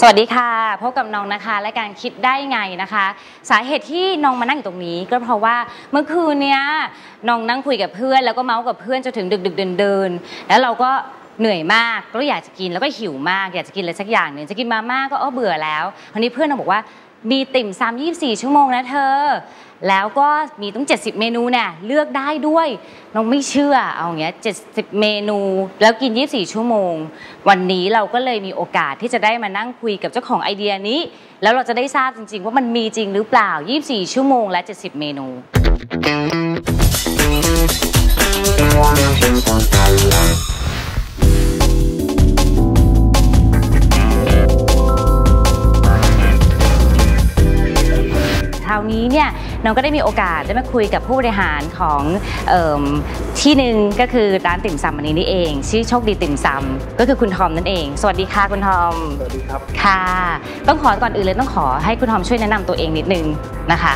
สวัสดีค่ะพบกับน้องนะคะและการคิดได้ไงนะคะ สาเหตุที่น้องมานั่งอยู่ตรงนี้ก็เพราะว่าเมื่อคืนเนี้ยน้องนั่งคุยกับเพื่อน แล้วก็เมาส์กับเพื่อนจนถึงดึกดึกเดินเดินแล้วเราก็เหนื่อยมากก็อยากจะกินแล้วก็หิวมากอยากจะกินอะไรสักอย่างหนึ่งจะกินมาม่าก็เออเบื่อแล้วทีนี้เพื่อนเราบอกว่า มีติ่มซำ24 ชั่วโมงนะเธอ แล้วก็มีตั้ง 70 เมนูเนี่ยเลือกได้ด้วยน้องไม่เชื่อเอาอย่างเงี้ย70 เมนู แล้วกิน 24 ชั่วโมง วันนี้เราก็เลยมีโอกาสที่จะได้มานั่งคุยกับเจ้าของไอเดียนี้ แล้วเราจะได้ทราบจริง ๆ ว่ามันมีจริงหรือเปล่า 24 ชั่วโมงและ 70 เมนู นี้เนี่ยน้องก็ได้มีโอกาสได้มาคุยกับผู้บริหารของเอมที่หนึ่งก็คือร้านติ่มซำอันนี้นี่เองชื่อโชคดีติ่มซำก็คือคุณทอมนั่นเอง สวัสดีค่ะคุณทอมสวัสดีครับค่ะ ต้องขอก่อนอื่นเลยต้องขอให้คุณทอมช่วยแนะนำตัวเองนิดนึงนะคะ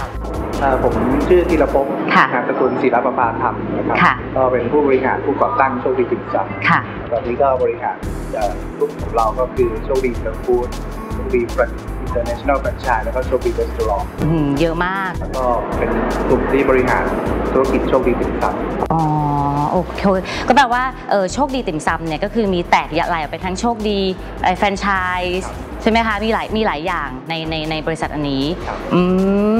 เอ่อผมชื่อธีรภพค่ะนามสกุลศิลปประภาธรรมนะครับค่ะก็เป็นผู้บริหารผู้ก่อตั้งโชคดีติ่มซค่ะำตอนนี้ก็บริหารเอ่อรุ่นของเราก็คือโชคดีเดอะฟู้ดโชคดีอินเตอร์เนชั่ นแนลแฟรนไชส์แล้วก็โชคดีเรสตอรองอืมเยอะมาก แล้วก็เป็นกลุ่มที่บริหารธุรกิจโชคดีติ่มซอ๋อโอเคก็แปลว่าเออโชคดีติ่มซำเนี่ยก็คือมีแตกยะลายออกไปทั้งโชคดีไอ้แฟรนไชส์ใช่ไหมคะมีหลายมีหลายอย่างในในในบริษัทอันนี้ำครับอื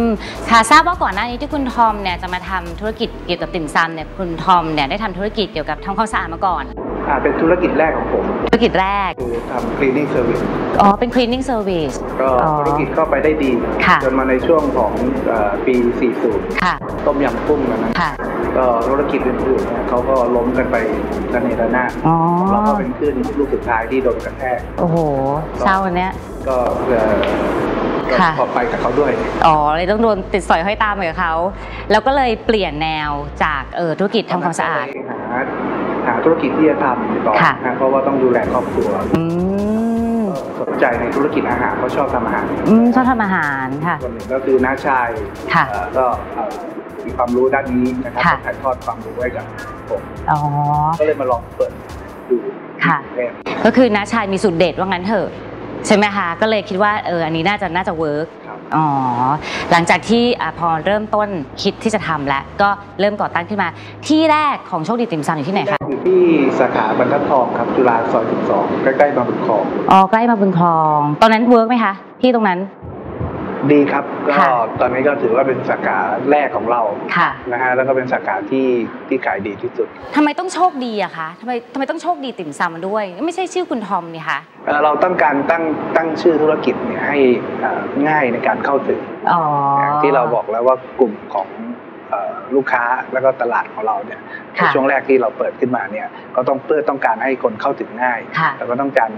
มค่ะทราบว่าก่อนหน้านี้ที่คุณทอมเนี่ยจะมาทำธุรกิจเกี่ยวกับติ่มซำเนี่ยคุณทอมเนี่ยได้ทำธุรกิจเกี่ยวกับทำความสะอาดมาก่อน อ่าเป็นธุรกิจแรกของผมธุรกิจแรกคือทำ cleaning service อ๋อ เป็น cleaning service ก็อ๋อ ธุรกิจเข้าไปได้ดี ค่ะจนมาในช่วงของเอ่อปี 40 ค่ะ ต้มยำกุ้งนะนะค่ะ ก็ธุรกิจอื่นๆเนี่ยเขาก็ล้มกันไประเนระนาดอ๋อ เราก็เป็นขึ้นลูกสุดท้ายที่โดนกระแทก โอ้โห เศร้าอันเนี้ย ก็เอ่อก็ค่ะพอไปกับเขาด้วย อ๋อ เลยต้องโดนติดสอยห้อยตามไปกับเขา แล้วก็เลยเปลี่ยนแนวจากเออธุรกิจทำความสะอาด หาหา ธุรกิจที่จะทำต่อค่ะนะเพราะว่าต้องดูแลครอบครัวอืมก็สนใจในธุรกิจอาหารเขาะชอบทำอาหารอืมชอบทำอาหารค่ะ ส่วนหนึ่งก็คือน้าชายค่ะเอ่อก็เอ่อมีความรู้ด้านนี้นะครับค่ะก็ถ่ายทอดความรู้ให้กับผมอ๋อ ก็เลยมาลองเปิดดูค่ะแรกก็คือน้าชายมีสูตรเด็ดว่างั้นเถอะ ใช่ไหมคะ ก็เลยคิดว่าเอออันนี้น่าจะน่าจะเวิร์กครับ อ๋อ หลังจากที่อะพอเริ่มต้นคิดที่จะทำแล้ว ก็เริ่มก่อตั้งขึ้นมา ที่แรกของโชคดีติ่มซำอยู่ที่ไหนคะ อยู่ที่สาขาบรรทัดทองครับ จุฬาซอย12 ใกล้ๆบางบุญคลอง อ๋อ ใกล้มาบุญคลอง ตอนนั้นเวิร์กไหมคะ ที่ตรงนั้น ดีครับก็ค่ะตอนนี้ก็ถือว่าเป็นสาขาแรกของเราค่ะ นะฮะแล้วก็เป็นสาขาที่ที่ขายดีที่สุดทำไมต้องโชคดีอะคะทำไมทำไมต้องโชคดีติ่มซำด้วย ไม่ใช่ชื่อคุณทอมนี่คะเอ่อเราต้องการตั้งตั้งชื่อธุรกิจเนี่ยให้เอ่อง่ายในการเข้าถึงอ๋ออย่างที่เราบอกแล้วว่ากลุ่มของเอ่อลูกค้าแล้วก็ตลาดของเราเนี่ยในค่ะช่วงแรกที่เราเปิดขึ้นมาเนี่ยก็ต้องเพื่อต้องการให้คนเข้าถึงง่าย ค่ะ แล้วก็ต้องการ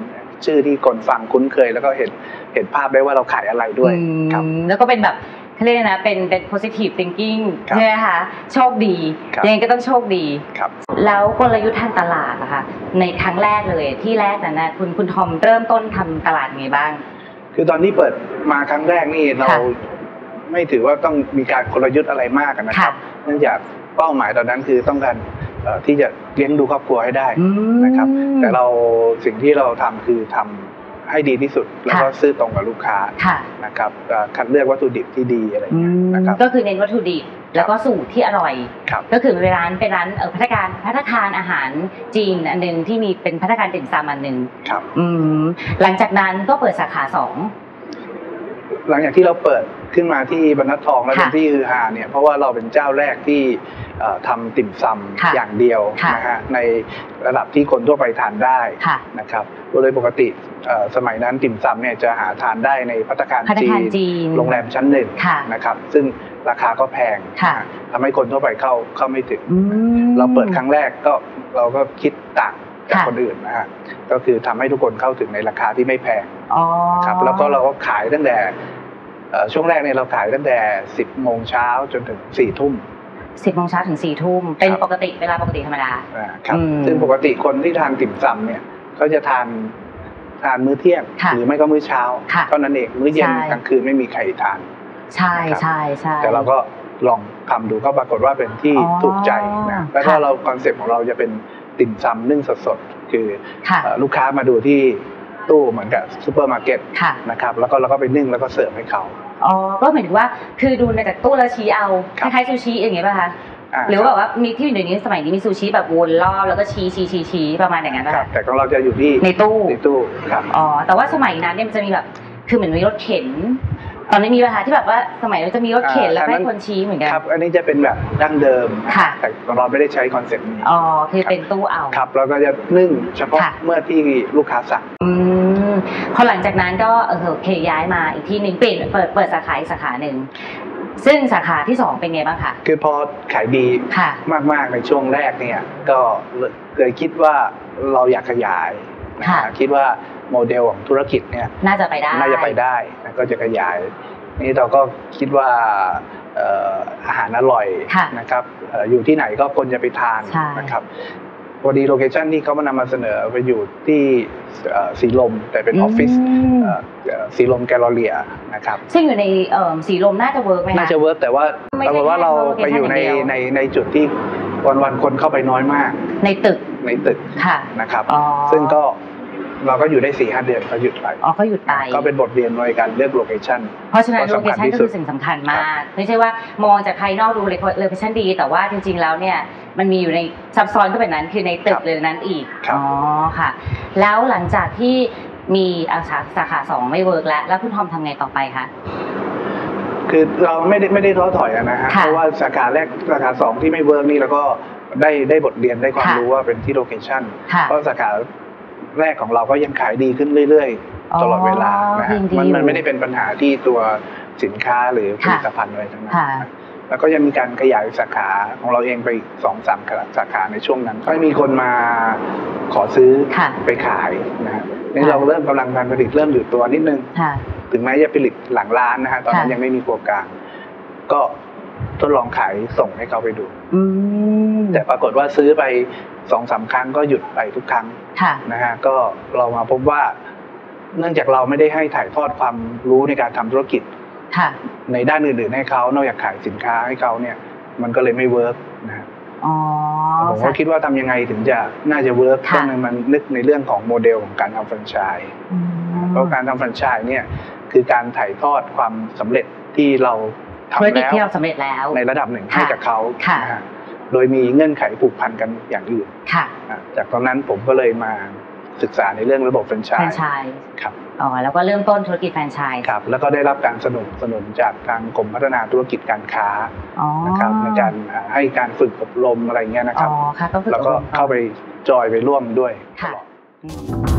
ชื่อที่คนฟังคุ้นเคย แล้วก็เห็นเห็นภาพได้ว่าเราขายอะไรด้วยอืมครับแล้วก็เป็นแบบเขาเรียกนะเป็นเป็น positive thinking ครับใช่ไหมคะโชคดีครับยังไงก็ต้องโชคดีครับแล้วกลยุทธ์ทางตลาดนะคะในครั้งแรกเลยที่แรกนั้นนะคุณคุณทอมเริ่มต้นทำตลาดยังไงบ้าง คือตอนที่เปิดมาครั้งแรกนี่เราค่ะไม่ถือว่าต้องมีการกลยุทธ์อะไรมากนะครับค่ะเนื่องจากเป้าหมายตอนนั้นคือต้องการเอ่อ ที่จะเลี้ยงดูครอบครัวให้ได้อืมนะครับ แต่เราสิ่งที่เราทำคือทำให้ดีที่สุดแล้วก็ค่ะซื่อตรงกับลูกค้าค่ะนะครับเอ่อคัดเลือกวัตถุดิบที่ดีอะไรอืเงี้ยมนะครับก็คือเน้นวัตถุดิบแล้วก็สูตรที่อร่อยครับก็คือเป็นร้านเป็นร้านเออพัฒการพัฒคารอาหารจีนอันหนึ่งที่มีเป็นพัฒการติ่มซำอันหนึ่งครับอืมหลังจากนั้นก็เปิดสาขาสอง หลังจากที่เราเปิดขึ้นมาที่บรรทัดทองแล้วค่ะเป็นที่ฮือฮาเนี่ยเพราะว่าเราเป็นเจ้าแรกที่เอ่อทำติ่มซค่ะำอย่างเดียวค่ะนะฮะในระดับที่คนทั่วไปทานได้ค่ะนะครับโดยปกติเอ่อสมัยนั้นติ่มซำเนี่ยจะหาทานได้ในพัตตาคารพัฒจีคารนจีนโรงแรมชั้นหนึ่งค่ะนะครับ ซึ่งราคาก็แพงค่ะนะฮะทำให้คนทั่วไปเข้าเข้าไม่ถึงอืมเราเปิดครั้งแรกก็เราก็คิดต่างจากค่ะคนอื่นนะฮะก็คือทำให้ทุกคนเข้าถึงในราคาที่ไม่แพงอ๋อครับแล้วก็เราก็ขายตั้งแต่เอ่อ ช่วงแรกเนี่ยเราขายตั้งแต่ 10โมงเช้าจนถึง4ทุ่มสิบโมงเช้าถึงสี่ทุ่มเป็นครับปกติเวลาปกติธรรมดานะครับอืมซึ่งปกติคนที่ทานติ่มซำเนี่ยเขาจะทานทานมื้อเที่ยงค่ะหรือไม่ก็มื้อเช้าค่ะเท่านั้นเองมื้อเย็นใช่กลางคืนไม่มีใครทาน ใช่ครับใช่ใช่แต่เราก็ลองทำดูก็ปรากฏว่าเป็นที่อ๋อถูกใจนะแล้วก็ค่ะเราคอนเซ็ปต์ของเราจะเป็นติ่มซำนึ่งสดๆคือค่ะเอ่อลูกค้ามาดูที่ ตู้เหมือนกับซูเปอร์มาร์เก็ตค่ะ นะครับแล้วก็เราก็ไปนึ่งแล้วก็เสิร์ฟให้เขาอ๋อ ก็เหมือนว่าคือดูในจากตู้แล้วชี้เอาคครับล้ายๆซูชิอย่างเงี้ยป่ะคะาหรือว่าแบบว่ามีที่อยู่ในนี้สมัยนี้มีซูชิแบบวนรอบแล้วก็ชี้ชี้ชี้ชี้ประมาณอย่างนั้นคป่ะรับคะแต่ของเราจะอยู่ที่ในตู้ ในตู้ครับ อ๋อ แต่ว่าสมัยนั้นเนี่ยมันจะมีแบบ คือเหมือนมีรถเข็น ตอนนี้มีปัญหาที่แบบว่าสมัยนั้นจะมีรถเข็นแล้วก็ให้คนชี้เหมือนกันครับ อันนี้จะเป็นแบบดั้งเดิมค่ะแต่ของเราไม่ได้ใช้คอนเซ็ปต์นี้อ๋อคือเป็นตู้เอาครับเราก็จะนึ่งเฉพาะค่ะเมื่อที่ลูกค้าสั่งอืมพอหลังจากนั้นก็เออโอเคย้ายมาอีกที่หนึ่งเปลี่ยนเปิดเปิดสาขาอีกสาขาหนึ่งซึ่งสาขาที่สองเป็นไงบ้างคะคือพอขายดีค่ะมากๆในช่วงแรกเนี่ย ก็เคยคิดว่าเราอยากขยายนะค่ะคิดว่า โมเดลของธุรกิจเนี่ยน่าจะไปได้น่าจะไปได้นะก็จะขยาย นี่เราก็คิดว่าเอ่ออาหารอร่อยค่ะนะครับเอ่ออยู่ที่ไหนก็คนจะไปทานใช่นะครับพอดีโลเคชันที่เขามานำมาเสนอไปอยู่ที่เอ่อสีลมแต่เป็นออฟฟิศมเอ่อเอ่อสีลมแกลเลอเรียนะครับซึ่งอยู่ในเอ่อสีลมน่าจะเวิร์กไหมคะน่าจะเวิร์กแต่ว่าไม่ปใช่รากฏว่าเราแค่ไปอยู่ใน location อย่างเดียวในในจุดที่วันวันๆคนเข้าไปน้อยมาก ในตึกในตึกค่ะนะครับอ๋อซึ่งก็ เราก็อยู่ได้สี่ห้าเดือนก็หยุดไปอ๋อก็หยุดไปก็เป็นบทเรียนในการเลือกโลเคชันเพราะฉะนั้นก็โลสำเคคัญชันที่ก็สุคืดอสิ่งสำคัญมาก ไม่ใช่ว่ามองจากภายนอกดูโลเคชันดี แต่ว่าจริง ๆ แล้วเนี่ยมันมีอยู่ในซับซ้อนก็เป็นนั้นคือในตึครักบเลยนั้นอีกครับอ๋อค่ะ แล้วหลังจากที่มีอาสาสาขาสองไม่เวิร์กแล้วแล้วคุณทอมทำไงต่อไปคะคือเราไม่ได้ไม่ได้ท้อถอยอะนะฮะค่ะเพราะว่าสาขาแรกสาขาสองที่ไม่เวิร์กนี่เราก็ได้ได้บทเรียนได้ความค่ะรู้ว่าเป็นที่โลเคชันค่ะเพราะสาขา แรกของเราก็ยังขายดีขึ้นเรื่อยอ๋อๆตลอดเวลานะฮะยังดีมันอยู่มันไม่ได้เป็นปัญหาที่ตัวสินค้าหรือผค่ะลิตภัณฑ์อะไรทั้งนั้นค่ะนะแล้วก็ยังมีการขยายสาขาของเราเองไปอีกสองสามสาขาในช่วงนั้น ก็มีคนมาขอซื้อค่ะไปขายนะฮะนี่ค่ะเราเริ่มกำลังการผลิตเริ่มอยู่ตัวนิดนึงค่ะถึงแม้จะผลิตหลังร้านนะฮะตอนนั้นค่ะยังไม่มีครัวกลางก็ทดลองขายส่งให้เขาไปดูอืมแต่ปรากฏว่าซื้อไป สองสามครั้งก็หยุดไปทุกครั้งค่ะนะฮะก็เรามาพบว่า เนื่องจากเราไม่ได้ให้ถ่ายทอดความรู้ในการทำธุรกิจค่ะในด้านอื่นๆให้เขานอกจากขายสินค้าให้เขาเนี่ย มันก็เลยไม่เวิร์กนะฮะอ๋อผมก็คิดว่าทำยังไงถึงจะน่าจะเวิร์กค่ะต้องมันนึกในเรื่องของโมเดลของการทำแฟรนไชส์อืมเพราะการทำแฟรนไชส์เนี่ยคือการถ่ายทอดความสำเร็จที่เราทำธุรกิจแล้วที่เราสำเร็จแล้วในระดับหนึ่งค่ะให้กับเขาค่ะนะฮะ โดยมีเงื่อนไขผูกพันกันอย่างอื่นค่ะอะจากตอนนั้นผมก็เลยมาศึกษาในเรื่องระบบแฟรนไชแฟรนส์ไชส์ครับอ๋อแล้วก็เริ่มต้นธุรกิจแฟรนไชส์ครับแล้วก็ได้รับการสนับสนุนจากทางกรมพัฒนาธุรกิจการค้าอ๋อนะครับในการให้การฝึกอบรมอะไรเงี้ยนะครับอ๋อค่ะต้องฝึกแล้วก็อบรมอนเข้าไปจอยไปร่วมด้วยตค่ะลอดอืม